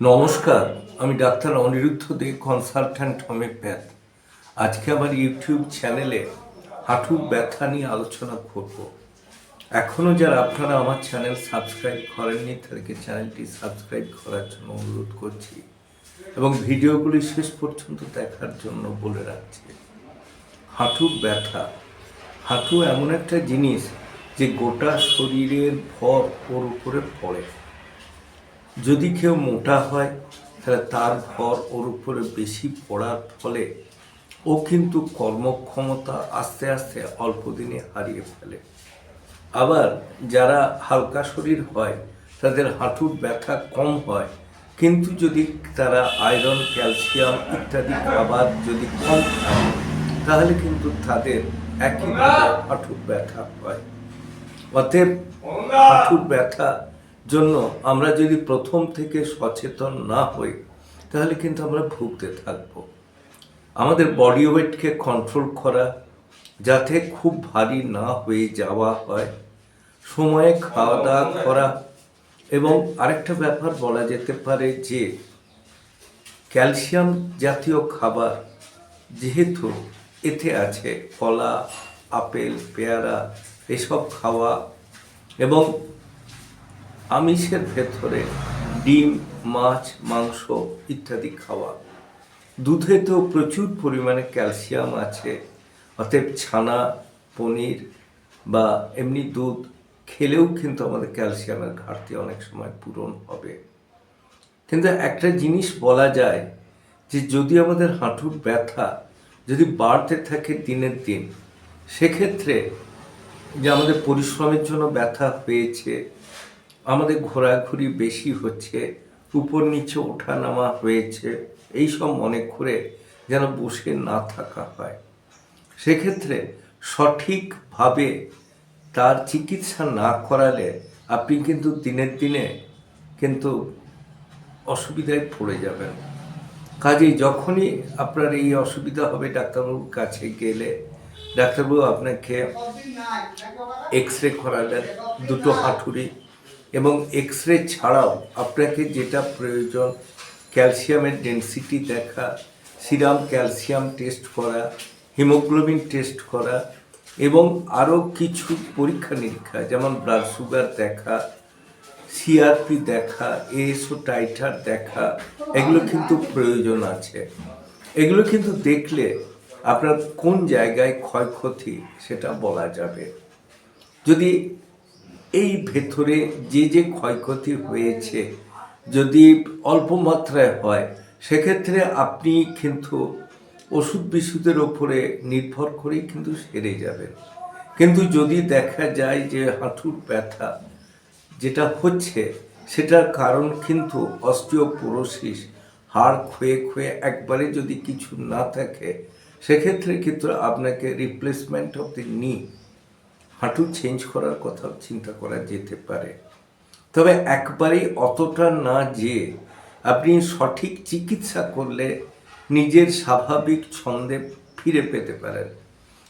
নমস্কার, আমি doctor Aniruddha De consultant homeopath আজকে আমার ইউটিউব চ্যানেলে হাঁটুর ব্যথা নিয়ে আলোচনা করব। এখনও যারা আপনারা আমার চ্যানেল সাবস্ক্রাইব করেননি, তাদেরকে চ্যানেলটি সাবস্ক্রাইব করার জন্য অনুরোধ করছি এবং ভিডিওগুলি শেষ পর্যন্ত দেখার জন্য বলে রাখছি। হাঁটুর ব্যথা। হাঁটু এমন একটা জিনিস যে গোটা শরীরের ভর ওর উপরে পড়ে। যদি কেউ মোটা হয়, তাহলে তার ভর ওর উপরে বেশি পড়ার ফলে ও কিন্তু কর্মক্ষমতা আস্তে আস্তে অল্প দিনে হারিয়ে ফেলে। আবার যারা হালকা শরীর হয়, তাদের হাঁটুর ব্যথা কম হয়। কিন্তু যদি তারা আয়রন, ক্যালসিয়াম ইত্যাদি খাবার যদি কম খায়, তাহলে কিন্তু তাদের একইভাবে হাঁটুর ব্যথা হয়। অতএব হাঁটুর ব্যথা জন্য আমরা যদি প্রথম থেকে সচেতন না হই, তাহলে কিন্তু আমরা ভুগতে থাকব। আমাদের বডি ওয়েটকে কন্ট্রোল করা, যাতে খুব ভারী না হয়ে যাওয়া হয়, সময়ে খাওয়া দাওয়া করা এবং আরেকটা ব্যাপার বলা যেতে পারে যে ক্যালসিয়াম জাতীয় খাবার যেহেতু এতে আছে, কলা, আপেল, পেয়ারা, এসব খাওয়া এবং আমিষের ভেতরে ডিম, মাছ, মাংস ইত্যাদি খাওয়া। দুধে তো প্রচুর পরিমাণে ক্যালসিয়াম আছে, অতএব ছানা, পনির বা এমনি দুধ খেলেও কিন্তু আমাদের ক্যালসিয়ামের ঘাটতি অনেক সময় পূরণ হবে। কিন্তু একটা জিনিস বলা যায় যে যদি আমাদের হাঁটুর ব্যথা যদি বাড়তে থাকে দিনের দিন, সেক্ষেত্রে যে আমাদের পরিশ্রমের জন্য ব্যথা হয়েছে আমাদের ঘোরাঘুরি বেশি হচ্ছে, উপর নিচে ওঠা নামা হয়েছে এই সব মনে করে যেন বসে না থাকা হয়। সেক্ষেত্রে সঠিকভাবে তার চিকিৎসা না করালে আপনি কিন্তু দিনের দিনে কিন্তু অসুবিধায় পড়ে যাবেন। কাজেই যখনই আপনার এই অসুবিধা হবে, ডাক্তারবাবুর কাছে গেলে, ডাক্তারবাবু আপনাকে এক্স রে করালেন, দুটো হাঁটুরি এবং এক্স রে ছাড়াও আপনাকে যেটা প্রয়োজন ক্যালসিয়ামের ডেন্সিটি দেখা সিরাম ক্যালসিয়াম টেস্ট করা হিমোগ্লোবিন টেস্ট করা, এবং আরও কিছু পরীক্ষা নিরীক্ষা, যেমন ব্লাড সুগার দেখা সিআরপি দেখা এএসও টাইটার দেখা, এগুলো কিন্তু প্রয়োজন আছে। এগুলো কিন্তু দেখলে আপনার কোন জায়গায় ক্ষয়ক্ষতি সেটা বলা যাবে। যদি এই ভেতরে যে যে ক্ষয়ক্ষতি হয়েছে, যদি অল্প মাত্রায় হয়, সেক্ষেত্রে আপনি কিন্তু ওষুধ বিশুদ্ধের ওপরে নির্ভর করেই কিন্তু সেরে যাবেন। কিন্তু যদি দেখা যায় যে হাঁটুর ব্যথা যেটা হচ্ছে, সেটার কারণ কিন্তু অস্টিওপোরোসিস, হাড় ক্ষয়ে ক্ষয়ে একবারে যদি কিছু না থাকে, সেক্ষেত্রে কিন্তু আপনাকে রিপ্লেসমেন্ট অফ দি নি হাঁটু চেঞ্জ করার কথা চিন্তা করা যেতে পারে। তবে একবারেই অতটা না যে আপনি সঠিক চিকিৎসা করলে নিজের স্বাভাবিক ছন্দে ফিরে পেতে পারেন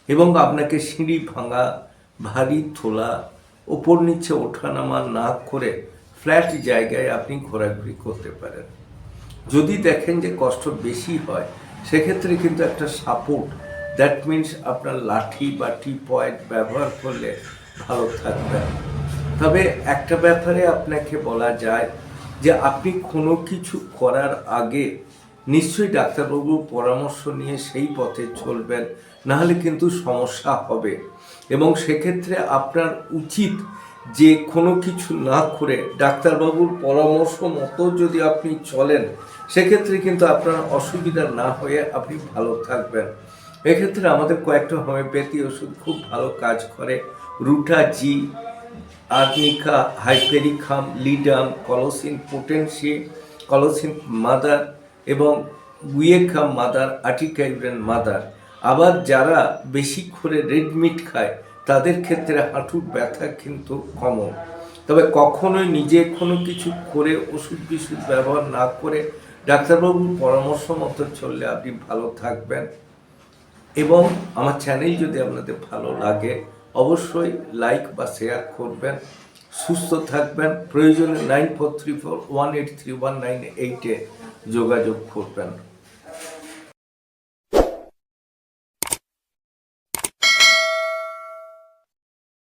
এবং আপনাকে সিঁড়ি ভাঙা, ভারী তোলা ওপর নিচে ওঠানামা না করে ফ্ল্যাট জায়গায় আপনি ঘোরাঘুরি করতে পারেন। যদি দেখেন যে কষ্ট বেশি হয়, সেক্ষেত্রে কিন্তু একটা সাপোর্ট দ্যাট মিন্স আপনার লাঠি বা টি পয়েন্ট ব্যবহার করলে ভালো থাকবে। তবে একটা ব্যাপারে আপনাকে বলা যায় যে আপনি কোনো কিছু করার আগে নিশ্চয়ই ডাক্তারবাবুর পরামর্শ নিয়ে সেই পথে চলবেন, নাহলে কিন্তু সমস্যা হবে। এবং সেক্ষেত্রে আপনার উচিত যে কোনো কিছু না করে ডাক্তারবাবুর পরামর্শ মতো যদি আপনি চলেন, সেক্ষেত্রে কিন্তু আপনার অসুবিধা না হয়ে আপনি ভালো থাকবেন। এক্ষেত্রে আমাদের কয়েকটা হোমিওপ্যাথি ওষুধ খুব ভালো কাজ করে। রুটা জি arnica, hypericum, ledum, colocynth potency colocynth mother এবং গুয়েখাম মাদার, আর্টিকাইব্রেন মাদার। আবার যারা বেশি করে রেড মিট খায়, তাদের ক্ষেত্রে হাঁটুর ব্যথা কিন্তু কমন। তবে কখনোই নিজে কোনো কিছু করে ওষুধ বিষুধ ব্যবহার না করে ডাক্তারবাবুর পরামর্শ মতো চললে আপনি ভালো থাকবেন। এবং আমার চ্যানেল যদি আপনাদের ভালো লাগে, অবশ্যই লাইক বা শেয়ার করবেন। সুস্থ থাকবেন। প্রয়োজনে nine four three four one eight three one nine এইটে যোগাযোগ করবেন।